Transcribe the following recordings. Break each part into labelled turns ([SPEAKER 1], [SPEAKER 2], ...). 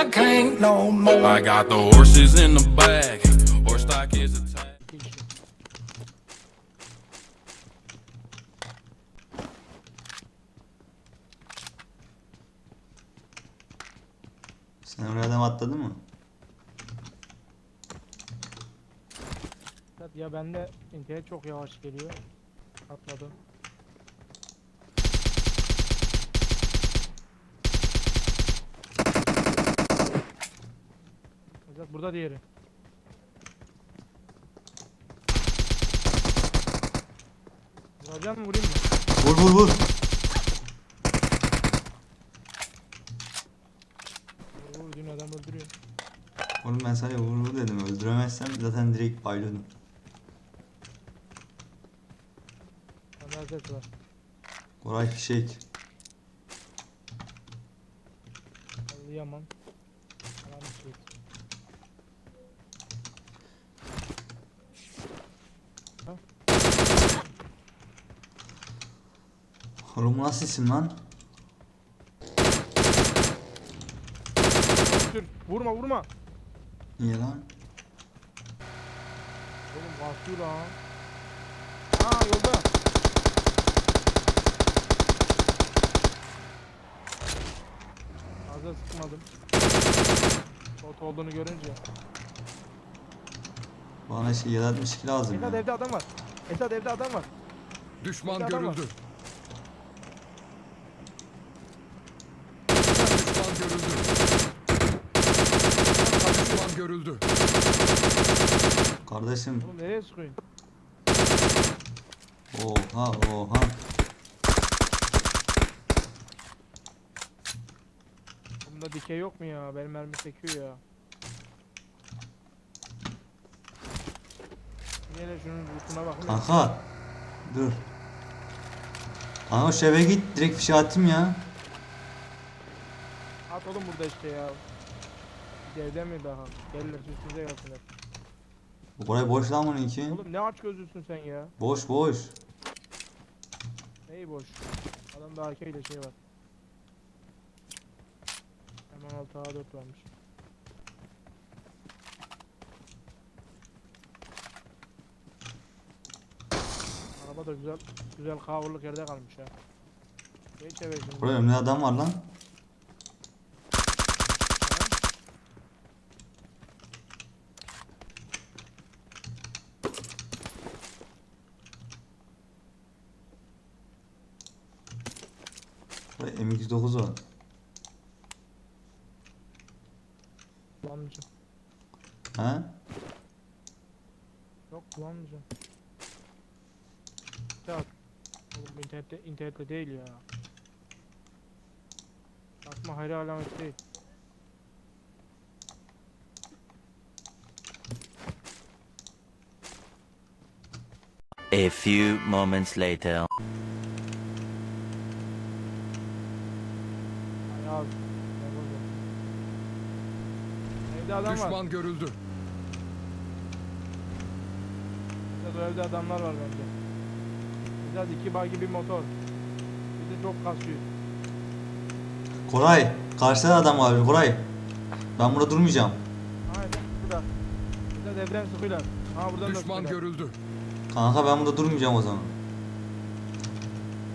[SPEAKER 1] I can't no more.
[SPEAKER 2] I got the horses in the back. Horse stock is
[SPEAKER 3] kişi.
[SPEAKER 4] Sen oraya adam atladı mı?
[SPEAKER 3] Ya bende internet çok yavaş geliyor. Atladım. Evet burada diğeri. Vuracağım mı vurayım mı?
[SPEAKER 4] Vur vur vur.
[SPEAKER 3] Vur dün adam öldürüyor.
[SPEAKER 4] Oğlum ben sana vur vur dedim. Öldüremezsem zaten direkt baylıyordum.
[SPEAKER 3] Ses var.
[SPEAKER 4] Koray fişek.
[SPEAKER 3] Yaman. Yaman bir şey.
[SPEAKER 4] Oğlum bu nasıl isim lan?
[SPEAKER 3] Dur vurma vurma.
[SPEAKER 4] Niye lan?
[SPEAKER 3] Oğlum basıyor lan. Aa yolda. Fazla sıkmadım. Bot olduğunu görünce.
[SPEAKER 4] Bana şey 762 lazım
[SPEAKER 3] Esat
[SPEAKER 4] ya.
[SPEAKER 3] evde adam var. Esat evde adam var.
[SPEAKER 2] Düşman
[SPEAKER 3] adam var.
[SPEAKER 2] görüldü. Düşman görüldü. Düşman görüldü.
[SPEAKER 4] Kardeşim.
[SPEAKER 3] Oğlum nereye sıkıyorsun?
[SPEAKER 4] Oha oha.
[SPEAKER 3] Bunda dikey yok mu ya? Benim mermi sekiyor ya. Yine şunun lootuna bakın.
[SPEAKER 4] Kanka. Dur. Kanka şu eve git direkt fişe atayım ya.
[SPEAKER 3] At oğlum burada işte ya. Evde mi daha? Gelirler üstümüze gelsinler.
[SPEAKER 4] Bu Koray boş lan bununki.
[SPEAKER 3] Oğlum ne aç gözlüsün sen ya?
[SPEAKER 4] Boş boş.
[SPEAKER 3] Neyi boş? Adamda AK ile şey var. Hemen 6 A4 varmış. Araba da güzel, güzel coverlık yerde kalmış ha. Geç eve şimdi.
[SPEAKER 4] Koray önümde adam var lan. Koray M209 var.
[SPEAKER 3] Kullanmayacağım.
[SPEAKER 4] Ha?
[SPEAKER 3] Yok kullanmayacağım. Tak. Oğlum internette, internette değil ya. Atma hayra alamet değil.
[SPEAKER 5] A few moments later.
[SPEAKER 3] Abi. Evde adam var.
[SPEAKER 2] Düşman görüldü.
[SPEAKER 3] Biraz o evde adamlar var bence. Biraz iki bagi bir motor. Bir de çok kasıyor.
[SPEAKER 4] Koray. Karşıda adam var Koray. Ben burada durmayacağım.
[SPEAKER 3] Aynen burada. Evden sıkıyorlar. Ha buradan da
[SPEAKER 2] Düşman
[SPEAKER 3] sıkıyorlar.
[SPEAKER 2] görüldü.
[SPEAKER 4] Kanka ben burada durmayacağım o zaman.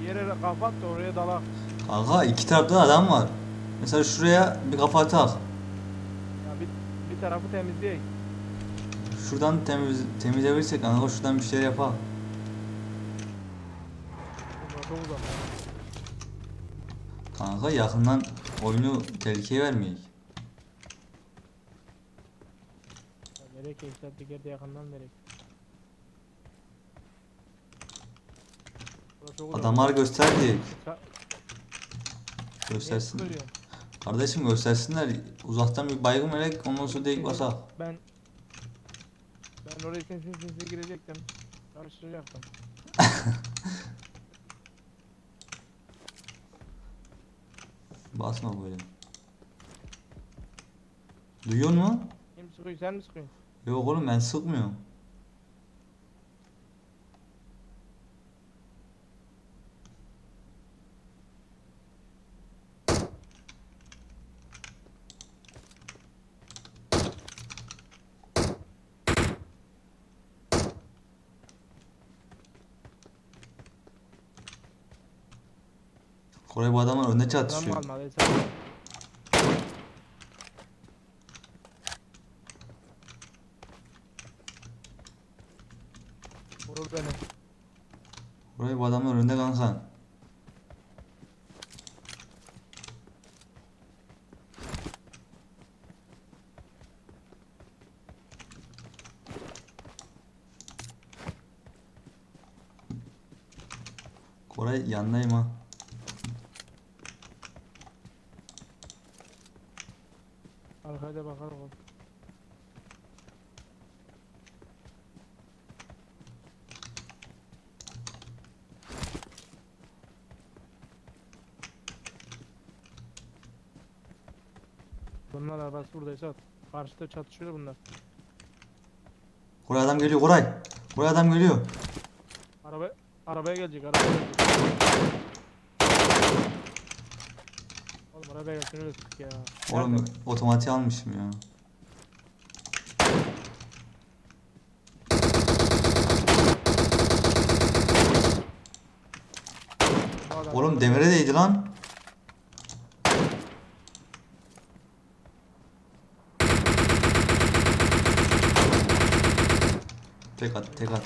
[SPEAKER 3] Bir yere kapat da oraya dalak.
[SPEAKER 4] Kanka iki tarafta da adam var. Mesela şuraya bir kafa tak.
[SPEAKER 3] Ya bir, bir tarafı temizleyek.
[SPEAKER 4] Şuradan temiz temizleyebilirsek kanka şuradan bir
[SPEAKER 3] çok uzak.
[SPEAKER 4] Kanka yakından oyunu tehlikeye vermeyek.
[SPEAKER 3] Ki işte bir kere de yakından uzak.
[SPEAKER 4] Adamlar gösterdi.
[SPEAKER 3] Sa- Niye
[SPEAKER 4] Göstersin. Kardeşim göstersinler. Uzaktan bir baygın melek ondan sonra direkt basak.
[SPEAKER 3] Ben ben oraya sinsi sinsi girecektim. Karıştıracaktım.
[SPEAKER 4] Basma böyle. Duyuyor mu?
[SPEAKER 3] Kim sıkıyor sen mi sıkıyorsun?
[SPEAKER 4] Yok oğlum ben sıkmıyorum. Koray bu adamlar önde
[SPEAKER 3] Adam
[SPEAKER 4] çatışıyor.
[SPEAKER 3] Vurur beni.
[SPEAKER 4] Koray bu adamlar önde kanka. Koray yandayım ha.
[SPEAKER 3] Bunlar arabası burada Esat. Karşıda çatışıyor bunlar.
[SPEAKER 4] Koray adam geliyor Koray. Koray adam geliyor.
[SPEAKER 3] Araba arabaya gelecek, arabaya gelecek. Oğlum arabaya gelsin öyle sık ya.
[SPEAKER 4] Oğlum
[SPEAKER 3] Nerede?
[SPEAKER 4] otomatiği almışım ya.
[SPEAKER 3] Bu adam-
[SPEAKER 4] Oğlum demire değdi lan. Tek at, tek at.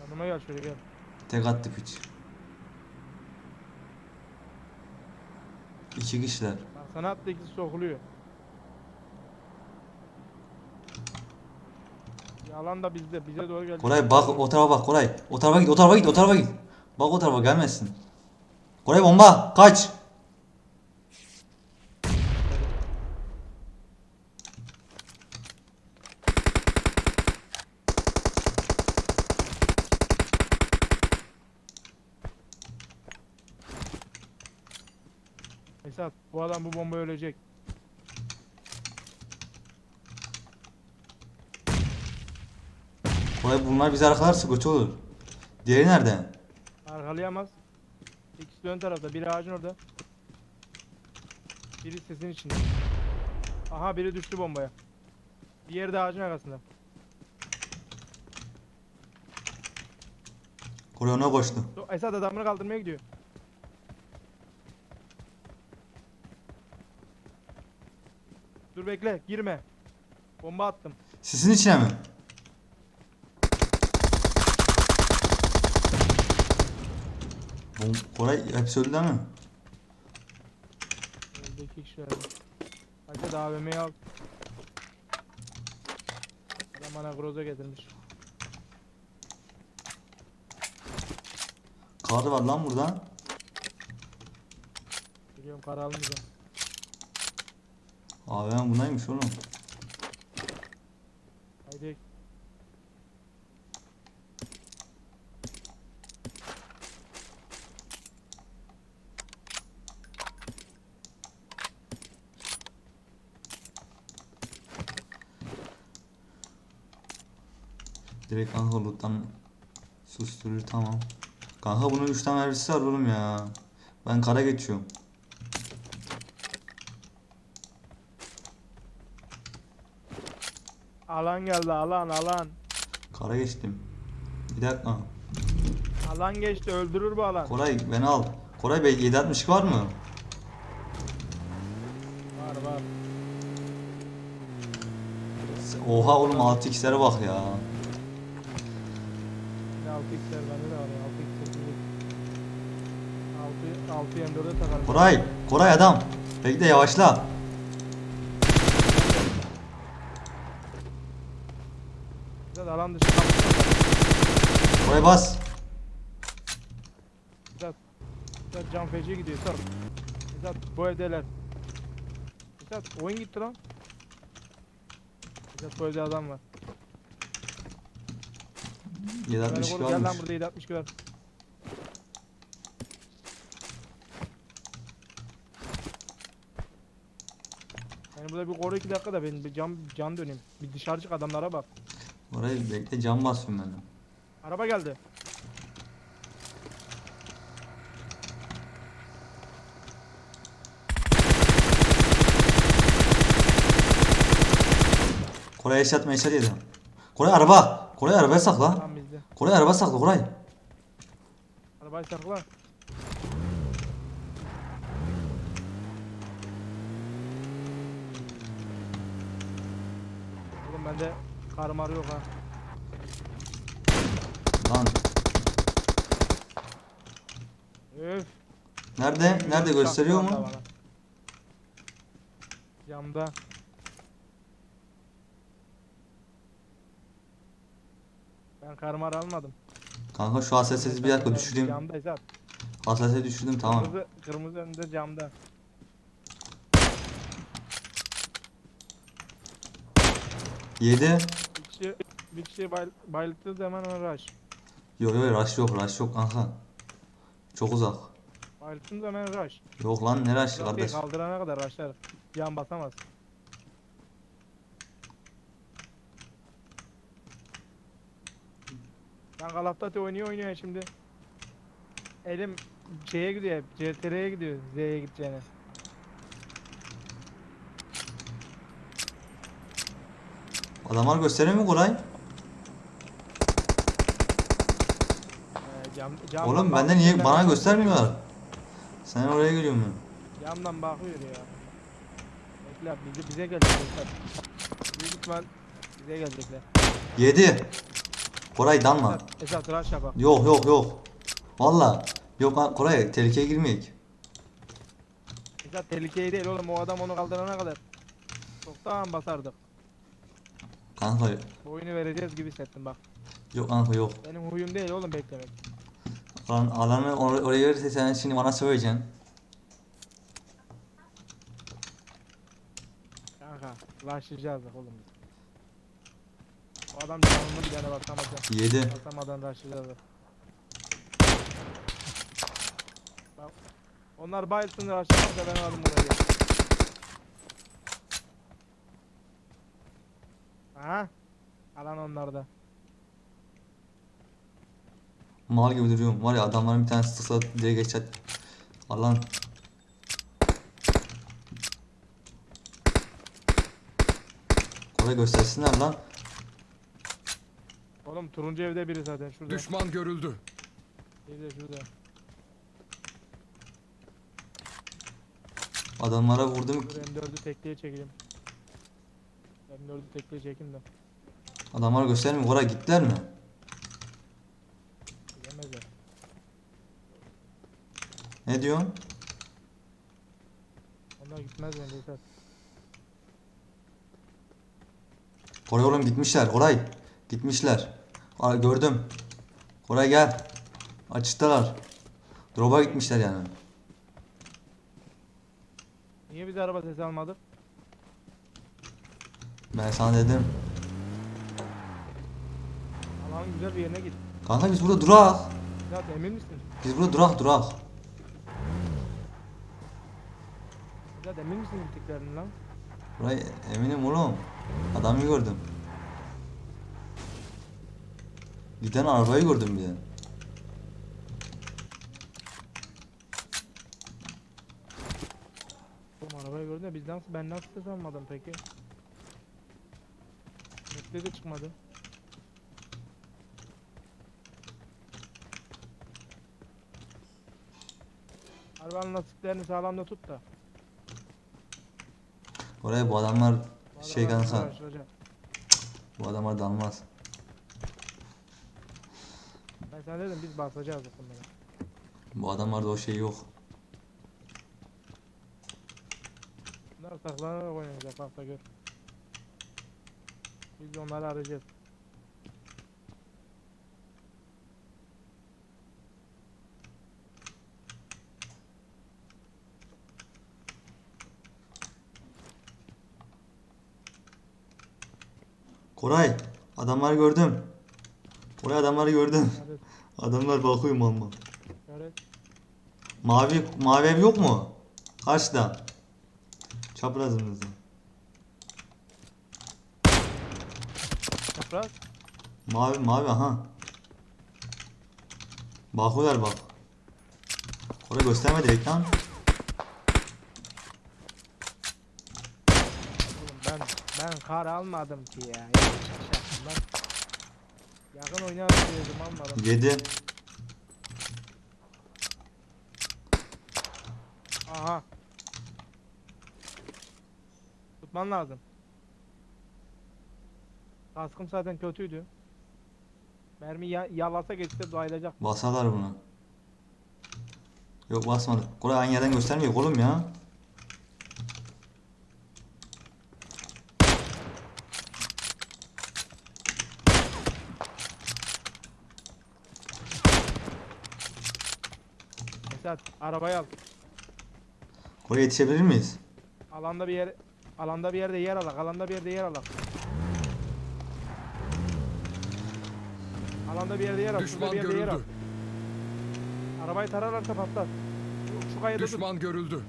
[SPEAKER 3] Yanıma gel şöyle gel.
[SPEAKER 4] Tek attı piç. İki kişiler.
[SPEAKER 3] Bak sana attı ikisi sokuluyor. Yalan da bizde, bize doğru gelecek.
[SPEAKER 4] Koray bak o tarafa bak Koray. O tarafa git, o tarafa git, o tarafa git. Bak o tarafa gelmesin. Koray bomba, kaç.
[SPEAKER 3] Esat, bu adam bu bomba ölecek.
[SPEAKER 4] Koray bunlar bizi arkalarsa kötü olur. Diğeri nerede?
[SPEAKER 3] Arkalayamaz. İkisi ön tarafta, biri ağacın orada. Biri sesin içinde. Aha biri düştü bombaya. Diğeri de ağacın arkasında.
[SPEAKER 4] Koray ona koştu.
[SPEAKER 3] Esat adamını kaldırmaya gidiyor. Dur bekle, girme. Bomba attım.
[SPEAKER 4] Sisin içine mi? Bom Koray hepsi öldü değil mi?
[SPEAKER 3] Öldü iki kişi öldü. Hadi da AVM'yi al. Adam bana groza getirmiş.
[SPEAKER 4] Kar var lan burada.
[SPEAKER 3] Biliyorum kara almayacağım.
[SPEAKER 4] Ben bunaymış oğlum. Direkt kanka loot'tan susturucu tamam. Kanka bunun 3 tane mermisi var oğlum ya. Ben kara geçiyorum.
[SPEAKER 3] Alan geldi alan alan.
[SPEAKER 4] Kara geçtim. Bir dakika.
[SPEAKER 3] Alan geçti öldürür bu alan.
[SPEAKER 4] Koray beni al. Koray Bey 762 var mı?
[SPEAKER 3] Var var.
[SPEAKER 4] Oha oğlum 6x'lere bak ya.
[SPEAKER 3] Yine 6x'ler bende de var ya 6x 6 6 M4'e takarım.
[SPEAKER 4] Koray, Koray adam. Bekle yavaşla.
[SPEAKER 3] Biraz alan dışı.
[SPEAKER 4] Koray bas.
[SPEAKER 3] Biraz Biraz can feci gidiyor sor. Esat bu evdeler. Esat oyun gitti lan. Esat bu evde adam var. Beni
[SPEAKER 4] 762
[SPEAKER 3] koru gel lan
[SPEAKER 4] varmış.
[SPEAKER 3] burada 762 var. Yani burada bir koru 2 dakika da benim bir can, can döneyim. Bir dışarı çık adamlara bak.
[SPEAKER 4] Koray bekle cam basıyorum ben. de.
[SPEAKER 3] Araba geldi.
[SPEAKER 4] Koray eşyat meşyat yedi. Koray araba. Koray arabaya sakla.
[SPEAKER 3] Tam bence.
[SPEAKER 4] Koray araba sakla Koray.
[SPEAKER 3] Arabayı sakla. Oğlum bende kar mar ha.
[SPEAKER 4] Lan.
[SPEAKER 3] Öf.
[SPEAKER 4] Nerede? Nerede gösteriyor mu?
[SPEAKER 3] Yamda. Karmar almadım.
[SPEAKER 4] Kanka şu hassasiyeti bir dakika düşüreyim.
[SPEAKER 3] Camda Esat.
[SPEAKER 4] Hassasiyeti düşürdüm tamam.
[SPEAKER 3] Kırmızı, kırmızı önünde camda.
[SPEAKER 4] Yedi.
[SPEAKER 3] Bir kişi, bir kişi bay, bayılttığı zaman ona rush.
[SPEAKER 4] Yok yok rush yok rush yok kanka. Çok uzak.
[SPEAKER 3] Bayılttığın zaman rush.
[SPEAKER 4] Yok lan ne rush
[SPEAKER 3] Trafiği
[SPEAKER 4] kardeş.
[SPEAKER 3] kaldırana kadar rushlar. Cam basamaz. Ben Call of Duty oynuyor oynuyor şimdi. Elim şeye gidiyor hep. CTR'ye gidiyor. Z'ye gideceğine.
[SPEAKER 4] Adamlar gösteriyor mu Koray?
[SPEAKER 3] Ee, cam, camdan
[SPEAKER 4] Oğlum
[SPEAKER 3] bak-
[SPEAKER 4] bende niye bana göstermiyorlar? Sen oraya geliyorum ben.
[SPEAKER 3] Camdan bakıyor ya. Bekle bize, bize gelecekler. Büyük ihtimal bize gelecekler.
[SPEAKER 4] Yedi. Koray dalma.
[SPEAKER 3] Esat, yap bak.
[SPEAKER 4] Yok yok yok. Valla. Yok lan Koray tehlikeye girmeyek.
[SPEAKER 3] Esat tehlikeli değil oğlum o adam onu kaldırana kadar. Çoktan basardık.
[SPEAKER 4] Kanka
[SPEAKER 3] Bu oyunu vereceğiz gibi hissettim bak.
[SPEAKER 4] yok kanka yok.
[SPEAKER 3] Benim huyum değil oğlum beklemek.
[SPEAKER 4] Lan alanı or- oraya verirse sen şimdi bana söyleyeceksin.
[SPEAKER 3] Kanka rushlayacağız bak oğlum biz. O adam canını bir tane basamadan.
[SPEAKER 4] Yedi.
[SPEAKER 3] Basamadan. Bak. Onlar bayılsın rushlamazsa ben aldım buraya. Aha. Alan onlarda.
[SPEAKER 4] Mal gibi duruyorum. Var ya adamların bir tanesi sıksa direkt geçecek. Alan. Koray göstersinler lan.
[SPEAKER 3] Oğlum turuncu evde biri zaten şurada.
[SPEAKER 1] Düşman görüldü.
[SPEAKER 3] Biri de şurada.
[SPEAKER 4] Adamlara vurdum.
[SPEAKER 3] Dur M4'ü tekliğe çekeyim. M4'ü tekliğe çekeyim de.
[SPEAKER 4] Adamlar göstermiyor. Koray gittiler mi?
[SPEAKER 3] Bilemezler.
[SPEAKER 4] Ne diyorsun?
[SPEAKER 3] Onlar gitmez bence Esat.
[SPEAKER 4] Koray oğlum gitmişler. Koray. Gitmişler. Aa, gördüm. Koray gel. Açıktalar. Drop'a gitmişler yani.
[SPEAKER 3] Niye biz araba sesi almadık?
[SPEAKER 4] Ben sana dedim.
[SPEAKER 3] Alanın güzel bir yerine git.
[SPEAKER 4] Kanka biz burada durak.
[SPEAKER 3] Esat emin misin?
[SPEAKER 4] Biz burada durak durak.
[SPEAKER 3] Esat emin misin gittiklerini lan?
[SPEAKER 4] Koray eminim oğlum. Adamı gördüm. Giden arabayı gördüm bir de.
[SPEAKER 3] Oğlum arabayı gördün de biz nasıl ben nasıl ses almadım peki? Map'te de çıkmadı. Arabanın lastiklerini sağlamda tut da.
[SPEAKER 4] Koray bu adamlar şey
[SPEAKER 3] uğraşacak.
[SPEAKER 4] Bu adamlar dalmaz.
[SPEAKER 3] Ben sana dedim biz basacağız bunları.
[SPEAKER 4] Bu adamlarda o şey yok.
[SPEAKER 3] Bunlar saklanarak oynayacak da gör. Biz de onları arayacağız.
[SPEAKER 4] Koray adamları gördüm. Koray adamları gördüm. Adamlar bakıyor mama.
[SPEAKER 3] öğret.
[SPEAKER 4] Mavi mavi ev yok mu? Karşıda. Çaprazımızda.
[SPEAKER 3] Çapraz.
[SPEAKER 4] Mavi mavi aha. Bakıyorlar bak. Koray gösterme direkt lan.
[SPEAKER 3] Oğlum ben ben kar almadım ki ya. Yanlış iş yaptım ben. Yakın oynarım dedim almadım.
[SPEAKER 4] 7.
[SPEAKER 3] Aha. Tutman lazım. Kaskım zaten kötüydü. Mermi ya yalasa geçse bayılacak.
[SPEAKER 4] Basalar bunu. Yok basmadı. Koray aynı yerden göstermiyor oğlum ya.
[SPEAKER 3] Esat arabayı al.
[SPEAKER 4] Koray yetişebilir miyiz?
[SPEAKER 3] Alanda bir yer alanda bir yerde yer alak. Alanda bir yerde yer alak. Alanda bir yerde yer al. Şurada
[SPEAKER 1] Düşman
[SPEAKER 3] bir yerde yer al.
[SPEAKER 1] görüldü.
[SPEAKER 3] Arabayı tararlarsa patlar. Şu, şu kayada dur.
[SPEAKER 1] Düşman görüldü.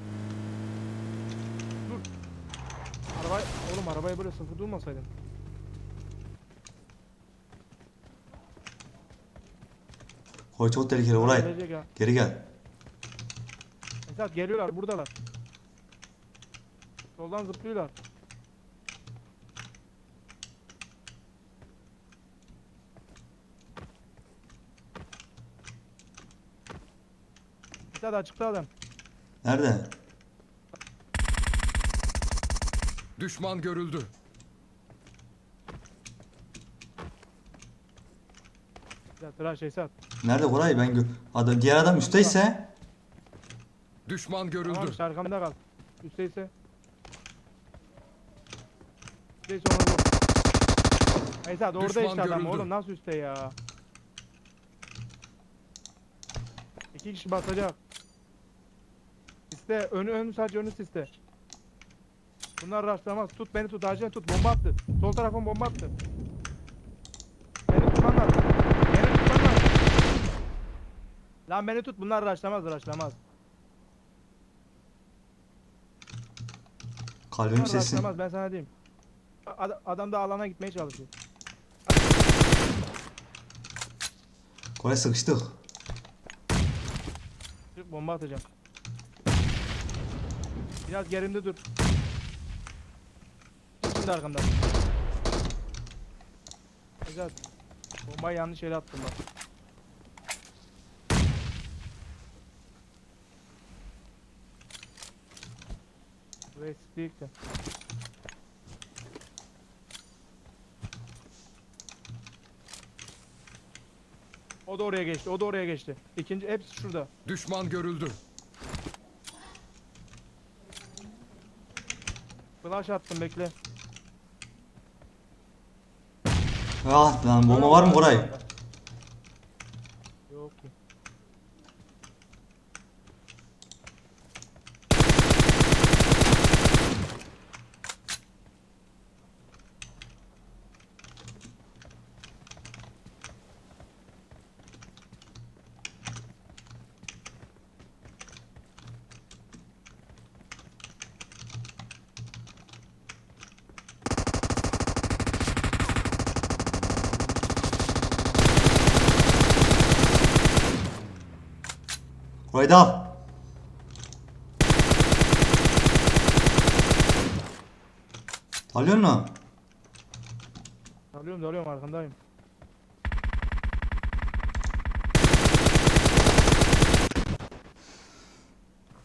[SPEAKER 3] Arabayı oğlum arabayı böyle sıfır durmasaydın.
[SPEAKER 4] Koray çok tehlikeli
[SPEAKER 3] ya.
[SPEAKER 4] Geri gel.
[SPEAKER 3] Esat geliyorlar buradalar. Soldan zıplıyorlar. Esat açıkta adam.
[SPEAKER 4] Nerede?
[SPEAKER 1] Düşman görüldü.
[SPEAKER 3] Esat tıraş Esat.
[SPEAKER 4] Nerede Koray? Ben gö adam, diğer adam üstteyse
[SPEAKER 1] Düşman görüldü.
[SPEAKER 3] Tamam işte arkamda kal. Üstteyse. Üstteyse onu vur. Esat orada
[SPEAKER 1] Düşman
[SPEAKER 3] işte adam
[SPEAKER 1] görüldü.
[SPEAKER 3] oğlum nasıl üstte ya. İki kişi basacak. İste önü ön sadece önü siste. Bunlar rastlamaz. Tut beni tut acil tut bomba attı. Sol tarafın bomba attı. Beni tutman lazım. Beni tutman lazım. Lan beni tut bunlar raşlamaz raşlamaz.
[SPEAKER 4] Kalbim sesin.
[SPEAKER 3] raşlamaz ben sana diyeyim. Ad- adam da alana gitmeye çalışıyor.
[SPEAKER 4] Koray sıkıştık.
[SPEAKER 3] Bomba atacağım. Biraz gerimde dur. Şimdi arkamda. Güzel. Bombayı yanlış yere attım bak. Da. O da oraya geçti. O da oraya geçti. İkinci hepsi şurada.
[SPEAKER 1] Düşman görüldü.
[SPEAKER 3] Flash attım bekle.
[SPEAKER 4] Ah lan bomba var mı Koray?
[SPEAKER 3] Yok ki.
[SPEAKER 4] Dal. Alıyor mu?
[SPEAKER 3] Dalıyorum dalıyorum arkandayım.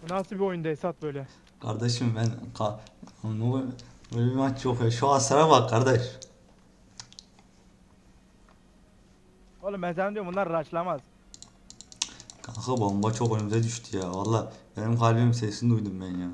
[SPEAKER 3] Bu nasıl bir oyunda Esat böyle?
[SPEAKER 4] Kardeşim ben ka ne böyle bir maç yok ya. Şu hasara bak kardeş.
[SPEAKER 3] Oğlum ben sana diyorum bunlar raşlamaz.
[SPEAKER 4] Kanka bomba çok önümüze düştü ya. Valla benim kalbim sesini duydum ben ya.